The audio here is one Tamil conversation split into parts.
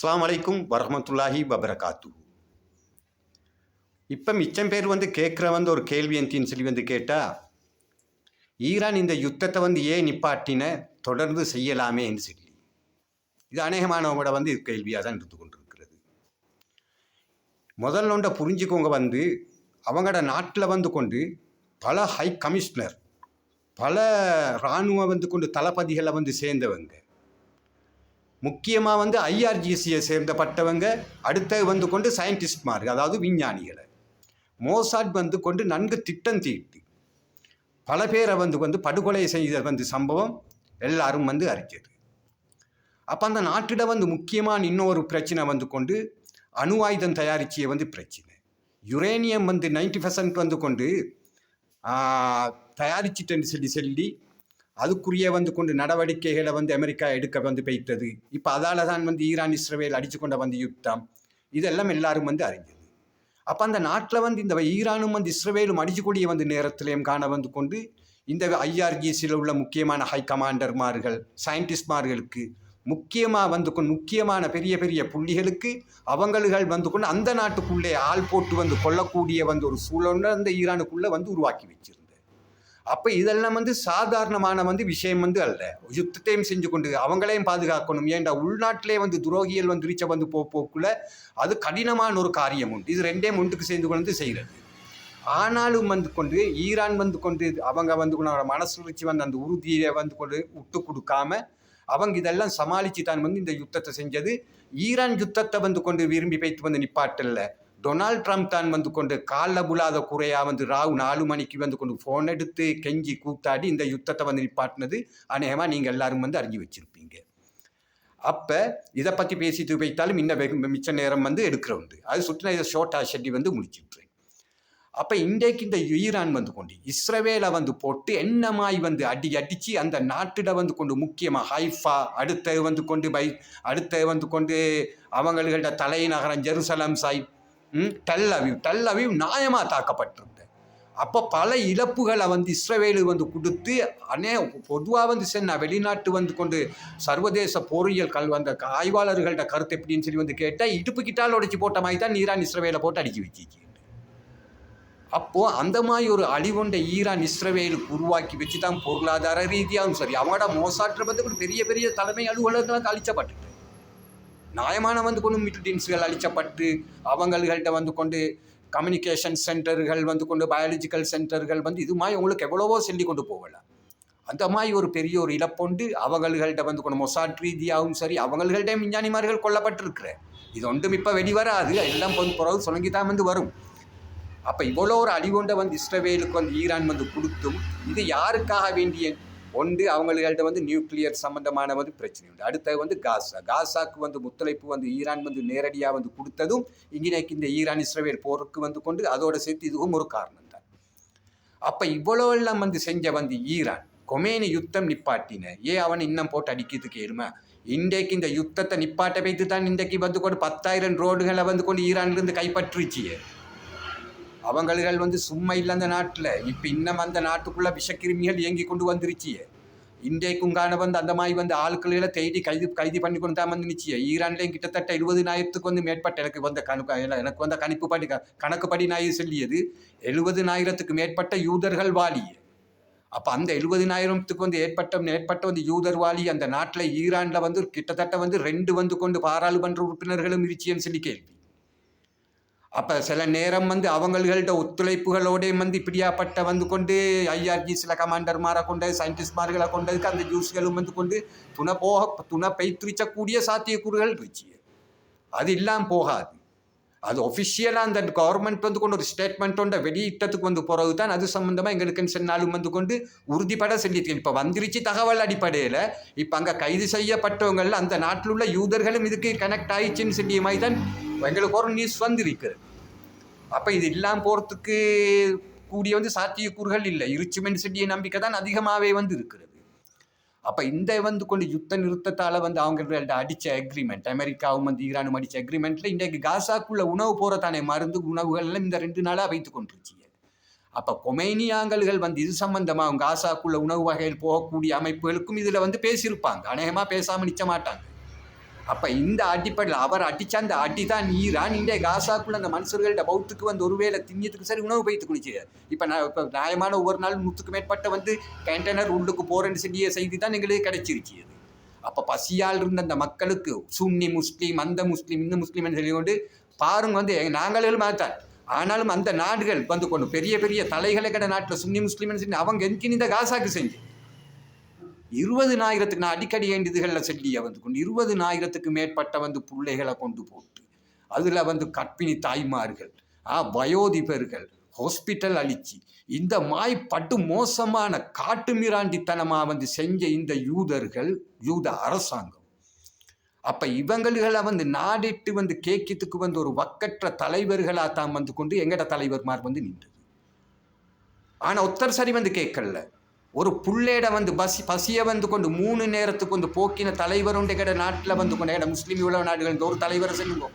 அஸ்லாம் அலைக்கும் வரமத்துல்லாஹி வபரகாத்து இப்போ மிச்சம் பேர் வந்து கேட்குற வந்து ஒரு கேள்வி என்னன்னு சொல்லி வந்து கேட்டால் ஈரான் இந்த யுத்தத்தை வந்து ஏன் நிப்பாட்டின தொடர்ந்து செய்யலாமேன்னு சொல்லி. இது அநேகமானவங்களோட வந்து இது கேள்வியாக தான் இருந்து கொண்டிருக்கிறது. முதல்ல ஒன்றை புரிஞ்சுக்கோங்க வந்து அவங்களோட நாட்டில் வந்து கொண்டு பல ஹை கமிஷனர் பல இராணுவம் வந்து கொண்டு தளபதிகளை வந்து சேர்ந்தவங்க. முக்கியமாக வந்து ஐஆர்ஜிசியை சேர்ந்தப்பட்டவங்க அடுத்த வந்து கொண்டு சயின்டிஸ்ட்மார்கள் அதாவது விஞ்ஞானிகளை. மோசாட் வந்து கொண்டு நன்கு திட்டம் தீட்டு. பல பேரை வந்து வந்து படுகொலை செய்த வந்து சம்பவம் எல்லாரும் வந்து அறிஞ்சது. அப்போ அந்த நாட்டிட வந்து முக்கியமான இன்னொரு பிரச்சனை வந்து கொண்டு அணு ஆயுதம் தயாரிச்சிய வந்து பிரச்சனை. யுரேனியம் வந்து நைன்டி பர்சன்ட் வந்து கொண்டு தயாரிச்சிட்டேன்னு சொல்லி சொல்லி அதுக்குரிய வந்து கொண்டு நடவடிக்கைகளை வந்து அமெரிக்கா எடுக்க வந்து பெய்த்தது இப்போ அதால தான் வந்து ஈரான் இஸ்ரேல் அடித்து கொண்ட வந்து யுத்தம். இதெல்லாம் எல்லாரும் வந்து அறிஞ்சது. அப்போ அந்த நாட்டில் வந்து இந்த ஈரானும் வந்து இஸ்ரேலும் அடிச்சுக்கூடிய வந்து நேரத்திலையும் காண வந்து கொண்டு இந்த ஐஆர்ஜிசியில் உள்ள முக்கியமான ஹை கமாண்டர்மார்கள் சயின்டிஸ்ட்மார்களுக்கு முக்கியமாக வந்து கொண்டு முக்கியமான பெரிய பெரிய புள்ளிகளுக்கு அவங்களுகள் வந்து கொண்டு அந்த நாட்டுக்குள்ளே ஆள் போட்டு வந்து கொள்ளக்கூடிய வந்து ஒரு சூழல் அந்த ஈரானுக்குள்ளே வந்து உருவாக்கி வச்சிருந்தது அப்போ இதெல்லாம் வந்து சாதாரணமான வந்து விஷயம் வந்து அல்ல. யுத்தத்தையும் செஞ்சு கொண்டு அவங்களையும் பாதுகாக்கணும். ஏன்டா உள்நாட்டிலே வந்து துரோகிகள் வந்து ரீச்ச வந்து போ போக்குள்ள அது கடினமான ஒரு காரியம் உண்டு. இது ரெண்டே முண்டுக்கு சேர்ந்து கொண்டு செய்கிறது. ஆனாலும் வந்து கொண்டு ஈரான் வந்து கொண்டு அவங்க வந்து கொண்டு மனசுரிச்சு வந்து அந்த உறுதியை வந்து கொண்டு விட்டு கொடுக்காம அவங்க இதெல்லாம் சமாளித்து தான் வந்து இந்த யுத்தத்தை செஞ்சது. ஈரான் யுத்தத்தை வந்து கொண்டு விரும்பி வைத்து வந்து நிப்பாட்டல்ல. டொனால்ட் ட்ரம்ப் தான் வந்து கொண்டு காலில் புலாத குறையாக வந்து ராவு நாலு மணிக்கு வந்து கொண்டு ஃபோன் எடுத்து கெஞ்சி கூத்தாடி இந்த யுத்தத்தை வந்து நிப்பாட்டினது. அநேகமாக நீங்கள் எல்லாரும் வந்து அறிஞ்சு வச்சுருப்பீங்க. அப்போ இதை பற்றி பேசிட்டு வைத்தாலும் இன்னும் வெகு மிச்ச நேரம் வந்து எடுக்கிற உண்டு. அது சுற்றின இதை ஷோட்டா ஷெட்டி வந்து முடிச்சுட்றேன். அப்போ இன்றைக்கு இந்த ஈரான் வந்து கொண்டு இஸ்ரவேலை வந்து போட்டு என்னமாய் வந்து அடி அடித்து அந்த நாட்டிட வந்து கொண்டு முக்கியமாக ஹைஃபா அடுத்த வந்து கொண்டு பை அடுத்த வந்து கொண்டு அவங்களோட தலைநகரம் ஜெருசலம் சாய் டல் அவிவ் டல் அவிவ் நியாயமாக தாக்கப்பட்டிருந்தது அப்போ பல இழப்புகளை வந்து இஸ்ரவேலு வந்து கொடுத்து அநே பொதுவாக வந்து சென்ன வெளிநாட்டு வந்து கொண்டு சர்வதேச பொறியியல் கல் அந்த ஆய்வாளர்கள்ட கருத்து எப்படின்னு சொல்லி வந்து கேட்டால் இடுப்பு கிட்டால் உடைச்சி போட்ட மாதிரி தான் ஈரான் இஸ்ரவேலை போட்டு அடிக்க வச்சிச்சு அப்போது அந்த மாதிரி ஒரு அழிவுண்ட ஈரான் இஸ்ரவேலுக்கு உருவாக்கி வச்சு தான் பொருளாதார ரீதியாகவும் சரி அவங்களோட மோசாற்ற வந்து பெரிய பெரிய தலைமை அலுவலகங்களுக்கு அழிச்சப்பட்டுட்டு. நியாயமான வந்து கொண்டு மிட்டின்ஸ்கள் அழிச்சப்பட்டு அவங்கள்கிட்ட வந்து கொண்டு கம்யூனிகேஷன் சென்டர்கள் வந்து கொண்டு பயாலஜிக்கல் சென்டர்கள் வந்து இது மாதிரி உங்களுக்கு எவ்வளவோ சொல்லி கொண்டு போகலாம் அந்த மாதிரி ஒரு பெரிய ஒரு இழப்பொண்டு அவங்கள்கிட்ட வந்து கொண்டு மொசாட் ரீதியாகவும் சரி அவங்கள்கிட்ட விஞ்ஞானிமார்கள் கொல்லப்பட்டிருக்கிற. இது ஒன்றும் இப்போ வெளிவராது எல்லாம் வந்து பிறகு சொல்லி தான் வந்து வரும். அப்போ இவ்வளோ ஒரு அழிவுண்ட வந்து இஸ்ரவேலுக்கு வந்து ஈரான் வந்து கொடுத்தும் இது யாருக்காக வேண்டிய ஒன்று அவங்கள்ட்ட வந்து நியூக்ளியர் சம்மந்தமான வந்து பிரச்சனை உண்டு. அடுத்தது வந்து காசா. காசாக்கு வந்து முத்தளைப்பு வந்து ஈரான் வந்து நேரடியாக வந்து கொடுத்ததும் இங்கினைக்கு இந்த ஈரான் இஸ்ரேல் போருக்கு வந்து கொண்டு அதோட சேர்த்து இதுவும் ஒரு காரணம் தான். அப்போ இவ்வளோ எல்லாம் வந்து செஞ்ச வந்து ஈரான் கொமேனி யுத்தம் நிப்பாட்டின. ஏன் அவன் இன்னும் போட்டு அடிக்கிறதுக்கு ஏறுமா? இன்றைக்கு இந்த யுத்தத்தை நிப்பாட்ட வைத்து தான் இன்றைக்கு வந்து கொண்டு பத்தாயிரம் ரோடுகளை வந்து கொண்டு ஈரான்லேருந்து கைப்பற்றுச்சியே. அவங்கள் வந்து சும்மா இல்லை அந்த நாட்டில். இப்போ இன்னும் அந்த நாட்டுக்குள்ளே விஷக்கிருமிகள் இயங்கி கொண்டு வந்துருச்சியே. இன்றைக்கும் காண வந்து அந்த மாதிரி வந்து ஆட்களை தேடி கைது கைது பண்ணி கொண்டு தான் வந்து நிச்சிய ஈரான்லேயும் கிட்டத்தட்ட எழுபதினாயிரத்துக்கு வந்து மேற்பட்ட எனக்கு வந்த கணக்கு எனக்கு வந்த கணிப்புப்படி கணக்குப்படி நான் சொல்லியது. எழுபதினாயிரத்துக்கு மேற்பட்ட யூதர்கள் வாலி அப்போ அந்த எழுபதினாயிரத்துக்கு வந்து ஏற்பட்ட மேற்பட்ட வந்து யூதர் வாலி அந்த நாட்டில் ஈரானில் வந்து கிட்டத்தட்ட வந்து ரெண்டு வந்து கொண்டு பாராளுமன்ற உறுப்பினர்களும் இருச்சியன்னு சொல்லி கேள்வி. அப்போ சில நேரம் வந்து அவங்கள்கிட்ட ஒத்துழைப்புகளோடையும் வந்து இப்படியாப்பட்ட வந்து கொண்டு ஐஆர்ஜி சில கமாண்டர்மாரை கொண்டு சயின்டிஸ்ட்மார்களை கொண்டதுக்கு அந்த ஜூஸ்களும் வந்து கொண்டு துணை போக துணை பைத்திரிச்சக்கூடிய சாத்தியக்கூறுகள் இருந்துச்சு அது இல்லாமல் போகாது. அது ஒஃபிஷியலாக அந்த கவர்மெண்ட் வந்து கொண்டு ஒரு ஸ்டேட்மெண்ட்டோட வெளியிட்டத்துக்கு வந்து போகிறது தான் அது சம்மந்தமாக எங்களுக்குன்னு சொன்னாலும் வந்து கொண்டு உறுதிப்பட சொல்லிட்டு இப்போ வந்துருச்சு தகவல் அடிப்படையில் இப்போ அங்கே கைது செய்யப்பட்டவங்கள் அந்த நாட்டில் உள்ள யூதர்களும் இதுக்கு கனெக்ட் ஆயிடுச்சுன்னு சொல்லிய மாதிரி தான் எங்களுக்கு ஒரு நியூஸ் வந்திருக்கு அப்போ இது இல்லாமல் போகிறதுக்கு கூடிய வந்து சாத்தியக்கூறுகள் இல்லை. இருச்சுமென்னு சொல்லிய நம்பிக்கை தான் அதிகமாகவே வந்து இருக்குது அப்போ இந்த வந்து கொண்டு யுத்த நிறுத்தத்தால் வந்து அவங்க அடித்த அக்ரிமெண்ட் அமெரிக்காவும் வந்து ஈரானும் அடித்த அக்ரிமெண்ட்டில் இன்றைக்கு காசாக்குள்ள உணவு போகிறதானே மருந்து உணவுகள் எல்லாம் இந்த ரெண்டு நாளாக வைத்து கொண்டிருச்சிங்க அப்போ கொமைனியாங்கல்கள் வந்து இது சம்பந்தமாக காசாக்குள்ள உணவு வகையில் போகக்கூடிய அமைப்புகளுக்கும் இதில் வந்து பேசியிருப்பாங்க. அநேகமாக பேசாமல் நிற்க மாட்டாங்க. அப்போ இந்த அடிப்படையில் அவர் அடித்த அந்த அடி தான் ஈரான். இந்த காசாக்குள்ள அந்த மனுஷர்கள்ட்ட பௌத்துக்கு வந்து ஒருவேளை திண்ணியத்துக்கு சரி உணவு பைத்து குடிச்சு இப்போ நான் இப்போ நியாயமான ஒவ்வொரு நாள் நூற்றுக்கு மேற்பட்ட வந்து கண்டெய்னர் உள்ளுக்கு போகிறேன்னு சொல்லிய செய்தி தான் எங்களுக்கு கிடைச்சிருச்சு அது. அப்போ பசியால் இருந்த அந்த மக்களுக்கு சுன்னி முஸ்லீம் அந்த முஸ்லீம் இந்த முஸ்லீம்னு சொல்லி கொண்டு பாருங்க வந்து நாங்களும் மாத்தான் ஆனாலும் அந்த நாடுகள் வந்து கொண்டு பெரிய பெரிய தலைகளை கடை நாட்டில் சுன்னி முஸ்லீம்னு சொல்லி அவங்க எங்கே இந்த காசாக்கு செஞ்சு? இருபது நாயிரத்துக்கு நான் அடிக்கடி வேண்டியதுகளில் சொல்லிய வந்து கொண்டு இருபது நாயிரத்துக்கு மேற்பட்ட வந்து பிள்ளைகளை கொண்டு போட்டு அதில் வந்து கற்பிணி தாய்மார்கள் ஆ வயோதிபர்கள் ஹாஸ்பிட்டல் அழிச்சு இந்த மாய் பட்டு மோசமான காட்டு மிராண்டித்தனமாக வந்து செஞ்ச இந்த யூதர்கள் யூத அரசாங்கம். அப்போ இவங்களை வந்து நாடிட்டு வந்து கேக்கித்துக்கு வந்து ஒரு வக்கற்ற தலைவர்களாக தான் வந்து கொண்டு எங்கட தலைவர்மார் வந்து நின்றது. ஆனால் ஒத்தர் சரி வந்து கேட்கல. ஒரு புள்ளேட வந்து பசி பசியை வந்து கொண்டு மூணு நேரத்துக்கு வந்து போக்கின தலைவர் உண்டு நாட்டில் வந்து கொண்டு எங்கட முஸ்லீம் உலக நாடுகள் ஒரு தலைவரை சொல்லுங்க.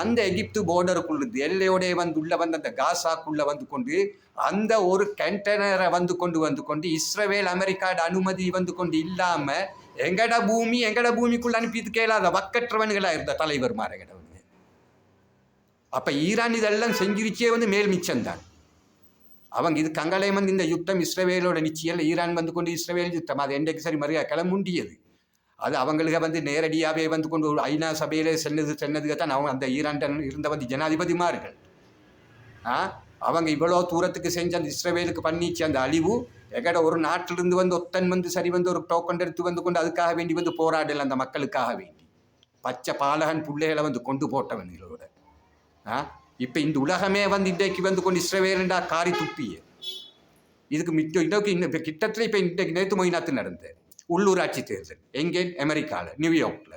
அந்த எகிப்து பார்டருக்குள்ள எல்லையோடே வந்து உள்ள வந்து அந்த காசாக்குள்ள வந்து கொண்டு அந்த ஒரு கண்டெய்னரை வந்து கொண்டு வந்து கொண்டு இஸ்ரவேல் அமெரிக்காட அனுமதி வந்து கொண்டு இல்லாம எங்கட பூமி எங்கட பூமிக்குள்ள அனுப்பிது கேளாத வக்கற்றவன்களா இருந்த தலைவர் மாறகடவங்க அப்ப ஈரான் இதெல்லாம் செஞ்சிருச்சே வந்து மேல் மிச்சம்தான். அவங்க இது கங்கலை வந்து இந்த யுத்தம் இஸ்ரவேலோட நிச்சயம். ஈரான் வந்து கொண்டு இஸ்ரவேல் யுத்தம். அது என்றைக்கு சரி மறியா கிளம்புண்டியது. அது அவங்களுக்கு வந்து நேரடியாகவே வந்து கொண்டு ஒரு ஐநா சபையிலே சென்னது சென்னதுக்கு தான் அவங்க அந்த ஈரான் இருந்த வந்து ஜனாதிபதிமார்கள். ஆ? அவங்க இவ்வளோ தூரத்துக்கு செஞ்ச அந்த இஸ்ரவேலுக்கு பண்ணிச்சு அந்த அழிவு. எங்கட ஒரு நாட்டிலிருந்து வந்து ஒத்தன் வந்து சரி வந்து ஒரு டோக்கன் எடுத்து வந்து கொண்டு அதுக்காக வேண்டி வந்து போராடல அந்த மக்களுக்காக வேண்டி. பச்சை பாலகன் பிள்ளைகளை வந்து கொண்டு போட்டவன்களோட ஆ? இப்போ இந்த உலகமே வந்து இன்றைக்கு வந்து கொண்டு இஸ்ரவேலண்டா காரி துப்பிய இதுக்கு மிச்சம் இன்னைக்கு இன்னும் இப்போ கிட்டத்தட்ட இப்போ இன்றைக்கு நேற்று மொயினாத்து நடந்தது உள்ளூராட்சி தேர்தல் எங்கே அமெரிக்காவில் நியூயார்க்கில்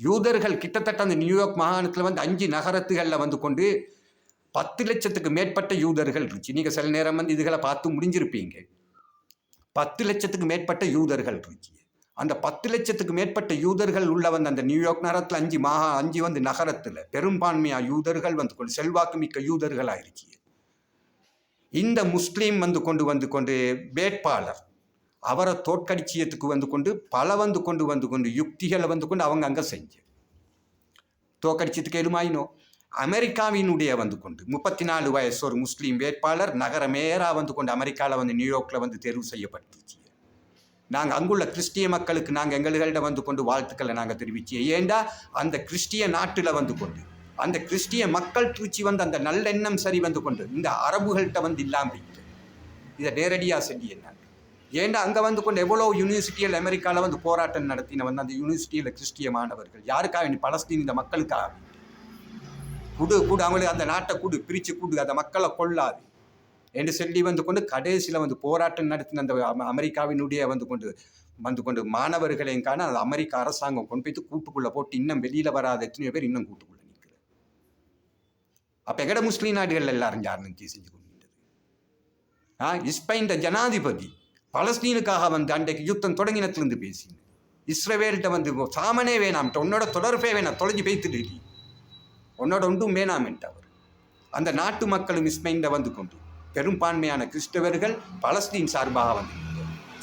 யூதர்கள் கிட்டத்தட்ட அந்த நியூயார்க் மாகாணத்தில் வந்து அஞ்சு நகரத்துகளில் வந்து கொண்டு பத்து லட்சத்துக்கு மேற்பட்ட யூதர்கள் இருந்துச்சு நீங்கள் சில நேரம் வந்து இதுகளை பார்த்து முடிஞ்சிருப்பீங்க பத்து லட்சத்துக்கு மேற்பட்ட யூதர்கள் இருந்துச்சு அந்த பத்து லட்சத்துக்கு மேற்பட்ட யூதர்கள் உள்ள வந்து அந்த நியூயார்க் நகரத்தில் அஞ்சு மகா அஞ்சு வந்து நகரத்தில் பெரும்பான்மையாக யூதர்கள் வந்து கொண்டு செல்வாக்கு மிக்க யூதர்களாக இருக்கு இந்த முஸ்லீம் வந்து கொண்டு வந்து கொண்டு வேட்பாளர் அவரை தோற்கடிச்சியத்துக்கு வந்து கொண்டு பல வந்து கொண்டு வந்து கொண்டு யுக்திகளை வந்து கொண்டு அவங்க அங்கே செஞ்சு. தோற்கடிச்சதுக்கு எதுமாயினோ? அமெரிக்காவினுடைய வந்து கொண்டு முப்பத்தி நாலு வயசு ஒரு முஸ்லீம் வேட்பாளர் நகர மேயராக வந்து கொண்டு அமெரிக்காவில் வந்து நியூயார்க்கில் வந்து தேர்வு செய்யப்பட்டுச்சு நாங்கள் அங்குள்ள கிறிஸ்டிய மக்களுக்கு நாங்கள் எங்கள்கிட்ட வந்து கொண்டு வாழ்த்துக்களை நாங்கள் தெரிவிச்சு ஏண்டா அந்த கிறிஸ்டிய நாட்டில் வந்து கொண்டு அந்த கிறிஸ்டிய மக்கள் திருச்சி வந்து அந்த நல்லெண்ணம் சரி வந்து கொண்டு இந்த அரபுகள்கிட்ட வந்து இல்லாமல் இருக்குது இதை நேரடியாக சொல்லி என்ன? ஏண்டா அங்கே வந்து கொண்டு எவ்வளோ யூனிவர்சிட்டியில் அமெரிக்காவில் வந்து போராட்டம் நடத்தின வந்து அந்த யூனிவர்சிட்டியில் கிறிஸ்டிய மாணவர்கள்? யாருக்காக வேண்டி பலஸ்தீன் இந்த மக்களுக்காக? குடு குடு அவங்களுக்கு அந்த நாட்டை கூடு பிரித்து கூடு அந்த மக்களை கொள்ளாது. என்று சொல்லி வந்து கொண்டு கடைசியில் வந்து போராட்டம் நடத்தின அந்த அமெரிக்காவினுடைய வந்து கொண்டு வந்து கொண்டு மாணவர்களையும் காண அந்த அமெரிக்க அரசாங்கம் கொண்டு போய்த்து கூட்டுக்குள்ளே போட்டு இன்னும் வெளியில் வராத எத்தனையோ பேர் இன்னும் கூட்டுக்குள்ளே நிற்கிறது அப்போ எங்கட முஸ்லீம் நாடுகள் எல்லாரும் யாருன்னு செஞ்சு கொண்டு ஆ இஸ்பைன் ஜனாதிபதி பலஸ்தீனுக்காக வந்து அன்றைக்கு யுத்தம் தொடங்கினத்துலேருந்து பேசினேன் இஸ்ரவேல்கிட்ட வந்து சாமனே வேணாம் உன்னோட தொடர்பே வேணாம் தொலைஞ்சு பேத்துட்டு உன்னோட ஒன்றும் வேணாம்ன்ட்டு அவர் அந்த நாட்டு மக்களும் இஸ்மைண்ட வந்து கொண்டு பெரும்பான்மையான கிறிஸ்தவர்கள் பலஸ்தீன் சார்பாக வந்து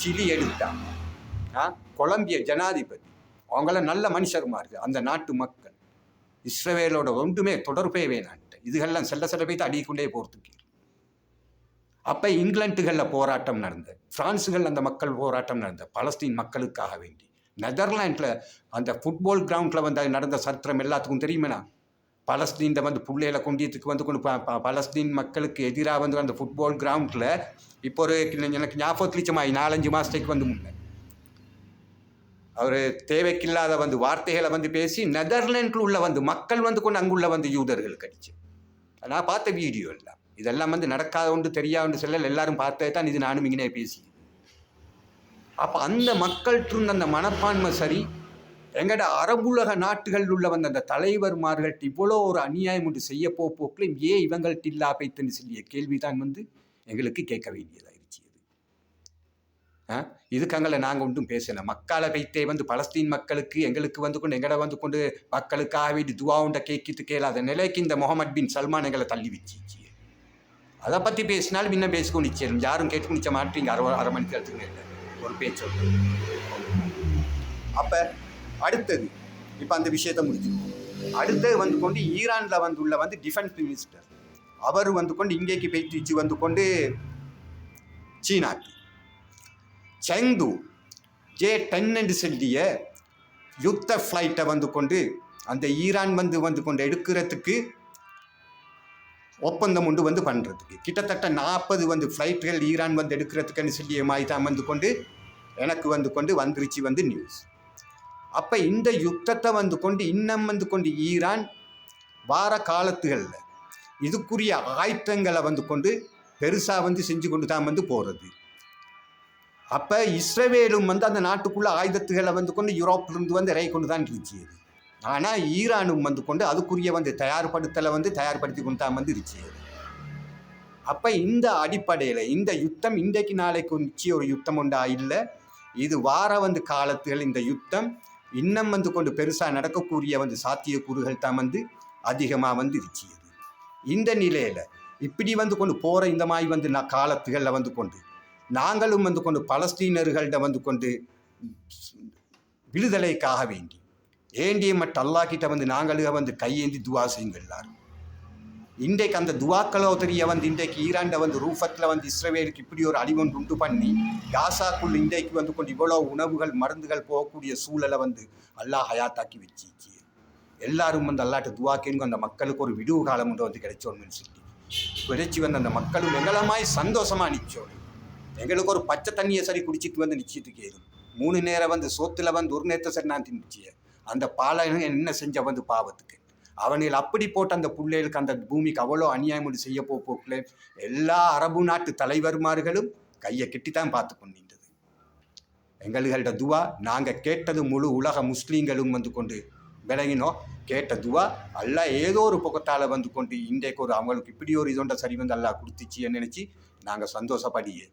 சிலி எடுத்தாங்க ஆ? கொலம்பிய ஜனாதிபதி. அவங்கள நல்ல மனுஷருமார்கள் அந்த நாட்டு மக்கள். இஸ்ரவேலோட ஒன்றுமே தொடர்பே வேணான்ட்டு இதுகள்லாம் செல்ல செல்ல போய் அடிக்கொண்டே போகிறதுக்கு அப்போ இங்கிலாந்துகளில் போராட்டம் நடந்தது. பிரான்ஸுகள் அந்த மக்கள் போராட்டம் நடந்தது. பலஸ்தீன் மக்களுக்காக வேண்டி. நெதர்லாண்டில் அந்த ஃபுட்பால் கிரவுண்டில் வந்து நடந்த சரித்திரம் எல்லாத்துக்கும் தெரியுமேண்ணா பலஸ்தீனில் வந்து புள்ளையில கொண்டியத்துக்கு வந்து கொண்டு பலஸ்தீன் மக்களுக்கு எதிராக வந்து அந்த ஃபுட்பால் கிரவுண்டில் இப்போ ஒரு எனக்கு ஞாபகத்துலிச்சமாயி நாலஞ்சு மாதத்துக்கு வந்து முன்னே. அவர் தேவைக்கில்லாத வந்து வார்த்தைகளை வந்து பேசி நெதர்லாண்டில் உள்ள வந்து மக்கள் வந்து கொண்டு அங்குள்ள வந்து யூதர்கள் கடிச்சு. நான் பார்த்த வீடியோ எல்லாம். இதெல்லாம் வந்து நடக்காத ஒன்று தெரியாத செல்ல எல்லாரும் பார்த்தே தான் இது நானும் இங்கே பேசி அப்போ அந்த மக்கள்கிட்ட இருந்த அந்த மனப்பான்மை சரி எங்கட அரபுலக நாட்டுகளில் உள்ள வந்த அந்த தலைவர்மார்கள்ட்ட இவ்வளோ ஒரு அநியாயம் ஒன்று செய்ய போ ஏன் இவங்கள்ட்ட இல்லா பைத்துன்னு சொல்லிய கேள்விதான் வந்து எங்களுக்கு கேட்க வேண்டியதாயிருச்சு அது. ஆ? இதுக்காங்கள நாங்கள் ஒன்றும் பேசல. மக்களை வைத்தே வந்து பலஸ்தீன் மக்களுக்கு எங்களுக்கு வந்து கொண்டு எங்கட வந்து கொண்டு மக்களுக்காக வேண்டி துவா உண்ட கேட்கிட்டு கேளாத நிலைக்கு இந்த முகமது பின் சல்மான் எங்களை தள்ளி வச்சிச்சு. அதை பற்றி பேசினாலும் இன்னும் பேசிக்கோ நிச்சயம். யாரும் கேட்டு நிச்சய மாட்டீங்க. அரை அரை மணிக்கு எடுத்துங்க இல்லை ஒரு பேச்சு அப்போ அடுத்தது இப்போ அந்த விஷயத்தை முடிச்சிருக்கோம் அடுத்தது வந்து கொண்டு ஈரானில் வந்து உள்ள வந்து டிஃபென்ஸ் மினிஸ்டர் அவர் வந்து கொண்டு இங்கேக்கு போயிட்டு வந்து கொண்டு சீனாக்கு. செங்து ஜே டென் என்று சொல்லிய யுத்த ஃப்ளைட்டை வந்து கொண்டு அந்த ஈரான் வந்து வந்து கொண்டு எடுக்கிறதுக்கு ஒப்பந்தம் உண்டு வந்து பண்ணுறதுக்கு கிட்டத்தட்ட நாற்பது வந்து ஃப்ளைட்டுகள் ஈரான் வந்து எடுக்கிறதுக்குன்னு சொல்லிய மாதிரி தான் வந்து கொண்டு எனக்கு வந்து கொண்டு வந்துருச்சு வந்து நியூஸ் அப்போ இந்த யுத்தத்தை வந்து கொண்டு இன்னும் வந்து கொண்டு ஈரான் வார காலத்துகளில் இதுக்குரிய ஆயுத்தங்களை வந்து கொண்டு பெருசாக வந்து செஞ்சு கொண்டு தான் வந்து போகிறது அப்போ இஸ்ரவேலும் வந்து அந்த நாட்டுக்குள்ளே ஆயுதத்துகளை வந்து கொண்டு யூரோப்பிலிருந்து வந்து இறைய கொண்டு தான் இருந்துச்சு அது ஆனால் ஈரானும் வந்து கொண்டு அதுக்குரிய வந்து தயார்படுத்தலை வந்து தயார்படுத்தி கொண்டு தான் வந்து இருந்துச்சு அது அப்போ இந்த அடிப்படையில் இந்த யுத்தம் இன்றைக்கு நாளைக்கு நிச்சய ஒரு யுத்தம் உண்டா? இல்லை. இது வார வந்து காலத்துகள் இந்த யுத்தம் இன்னும் வந்து கொண்டு பெருசாக நடக்கக்கூடிய வந்து சாத்தியக்கூறுகள் தான் வந்து அதிகமாக வந்து இருச்சியது இந்த நிலையில் இப்படி வந்து கொண்டு போகிற இந்த மாதிரி வந்து நான் காலத்துகளில் வந்து கொண்டு நாங்களும் வந்து கொண்டு பலஸ்தீனர்கள்ட வந்து கொண்டு விடுதலைக்காக வேண்டி ஏண்டிய மட்ட அல்லாக்கிட்ட வந்து நாங்களும் வந்து கையேந்தி துவா செய்யுங்கள் எல்லாரும் இன்றைக்கு அந்த துவாக்களோ தெரிய வந்து இன்றைக்கு ஈராண்டை வந்து ரூஃபத்தில் வந்து இஸ்ரவேலுக்கு இப்படி ஒரு அழிவொன்று உண்டு பண்ணி காசாக்குள் இன்றைக்கு வந்து கொண்டு இவ்வளோ உணவுகள் மருந்துகள் போகக்கூடிய சூழலை வந்து அல்லாஹ் ஹயாத்தாக்கி வச்சிச்சு எல்லாரும் வந்து அல்லாட்ட துவாக்கின்னு அந்த மக்களுக்கு ஒரு விடுவு காலம் ஒன்று வந்து கிடைச்சோன்னு சொல்லி கிடைச்சி வந்து அந்த மக்களும் எங்களமாய் சந்தோஷமாக நிச்சோம் எங்களுக்கு ஒரு பச்சை தண்ணியை சரி குடிச்சிட்டு வந்து நிச்சயத்துக்கு ஏறும் மூணு நேரம் வந்து சோத்துல வந்து ஒரு நேரத்தை சரி நான் தின்னுச்சிய அந்த பாலை என்ன செஞ்ச வந்து பாவத்துக்கு? அவனில் அப்படி போட்ட அந்த பிள்ளைகளுக்கு அந்த பூமிக்கு அவ்வளோ அநியாயம் ஒன்று செய்ய போ எல்லா அரபு நாட்டு தலைவர்மார்களும் கையை கெட்டித்தான் பார்த்து கொண்டிருந்தது. எங்கள்கிட்ட துவா நாங்கள் கேட்டது முழு உலக முஸ்லீம்களும் வந்து கொண்டு விளங்கினோம். கேட்ட துவா எல்லாம் ஏதோ ஒரு பக்கத்தால் வந்து கொண்டு இன்றைக்கு ஒரு அவங்களுக்கு இப்படி ஒரு இதோண்ட சரி வந்து அல்லா கொடுத்துச்சின்னு நினச்சி நாங்கள் சந்தோஷப்படியே.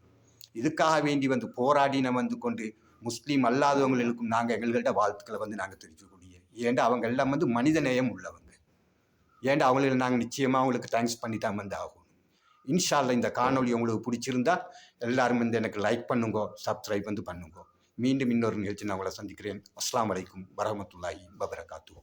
இதுக்காக வேண்டி வந்து போராடின வந்து கொண்டு முஸ்லீம் அல்லாதவங்களுக்கும் நாங்கள் எங்கள்கிட்ட வாழ்த்துக்களை வந்து நாங்கள் தெரிவிக்கக்கூடிய ஏன்டா அவங்க எல்லாம் வந்து மனித நேயம் உள்ளவங்க. ஏன்டா அவங்களுக்கு நாங்கள் நிச்சயமாக அவங்களுக்கு தேங்க்ஸ் பண்ணி தான் வந்து ஆகணும் இன்ஷால்ல இந்த காணொளி உங்களுக்கு பிடிச்சிருந்தா எல்லாரும் வந்து எனக்கு லைக் பண்ணுங்க சப்ஸ்கிரைப் வந்து பண்ணுங்க. மீண்டும் இன்னொரு நிகழ்ச்சி நான் உங்களை சந்திக்கிறேன். அஸ்லாம் வலைக்கும் வரமத்துல்லாஹி வபரகாத்துஹு.